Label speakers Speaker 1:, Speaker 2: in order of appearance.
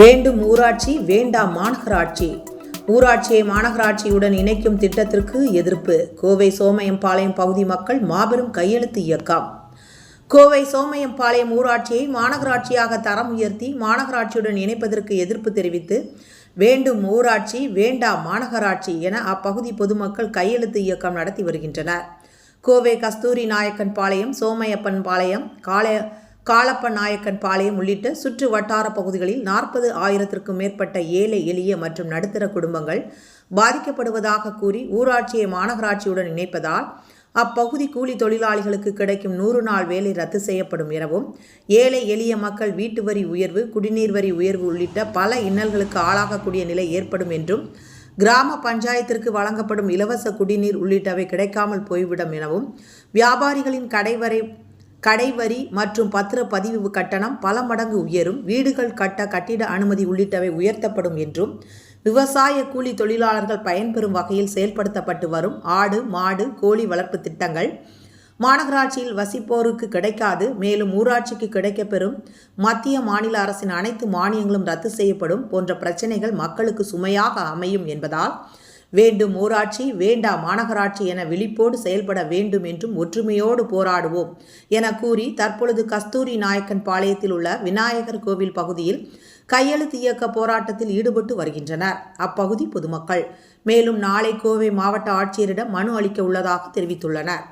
Speaker 1: வேண்டும் ஊராட்சி வேண்டாம் மாநகராட்சி. ஊராட்சியை மாநகராட்சியுடன் இணைக்கும் திட்டத்திற்கு எதிர்ப்பு. கோவை சோமயம்பாளையம் பகுதி மக்கள் மாபெரும் கையெழுத்து இயக்கம். கோவை சோமயம்பாளையம் ஊராட்சியை மாநகராட்சியாக தரம் உயர்த்தி மாநகராட்சியுடன் இணைப்பதற்கு எதிர்ப்பு தெரிவித்து வேண்டும் ஊராட்சி வேண்டாம் மாநகராட்சி என அப்பகுதி பொதுமக்கள் கையெழுத்து இயக்கம் நடத்தி வருகின்றனர். கோவை கஸ்தூரி நாயக்கன் பாளையம் சோமையப்பன் பாளையம் காளைய காலப்ப நாயக்கன் பாளையம் உள்ளிட்ட சுற்று வட்டார பகுதிகளில் நாற்பது ஆயிரத்திற்கும் மேற்பட்ட ஏழை எளிய மற்றும் நடுத்தர குடும்பங்கள் பாதிக்கப்படுவதாக கூறி ஊராட்சியை மாநகராட்சியுடன் இணைப்பதால் அப்பகுதி கூலி தொழிலாளிகளுக்கு கிடைக்கும் நூறு நாள் வேலை ரத்து செய்யப்படும் எனவும் ஏழை எளிய மக்கள் வீட்டு வரி உயர்வு குடிநீர் வரி உயர்வு உள்ளிட்ட பல இன்னல்களுக்கு ஆளாகக்கூடிய நிலை ஏற்படும் என்றும் கிராம பஞ்சாயத்திற்கு வழங்கப்படும் இலவச குடிநீர் உள்ளிட்டவை கிடைக்காமல் போய்விடும் எனவும் வியாபாரிகளின் கடைவரை கடைவரி மற்றும் பத்திரப்பதிவு கட்டணம் பல மடங்கு உயரும். வீடுகள் கட்ட கட்டிட அனுமதி உள்ளிட்டவை உயர்த்தப்படும் என்றும் விவசாய கூலி தொழிலாளர்கள் பயன்பெறும் வகையில் செயல்படுத்தப்பட்டு வரும் ஆடு மாடு கோழி வளர்ப்பு திட்டங்கள் மாநகராட்சியில் வசிப்போருக்கு கிடைக்காது. மேலும் ஊராட்சிக்கு கிடைக்கப்பெறும் மத்திய மாநில அரசின் அனைத்து மானியங்களும் ரத்து செய்யப்படும் போன்ற பிரச்சனைகள் மக்களுக்கு சுமையாக அமையும் என்பதால் வேண்டும் ஊராட்சி வேண்டா மாநகராட்சி என விழிப்போடு செயல்பட வேண்டும் என்றும் ஒற்றுமையோடு போராடுவோம் என கூறி தற்பொழுது கஸ்தூரி நாயக்கன் பாளையத்தில் உள்ள விநாயகர் கோவில் பகுதியில் கையெழுத்து இயக்க போராட்டத்தில் ஈடுபட்டு வருகின்றனர். அப்பகுதி பொதுமக்கள். மேலும் நாளை கோவை மாவட்ட ஆட்சியரிடம் மனு அளிக்க உள்ளதாக தெரிவித்துள்ளனர்.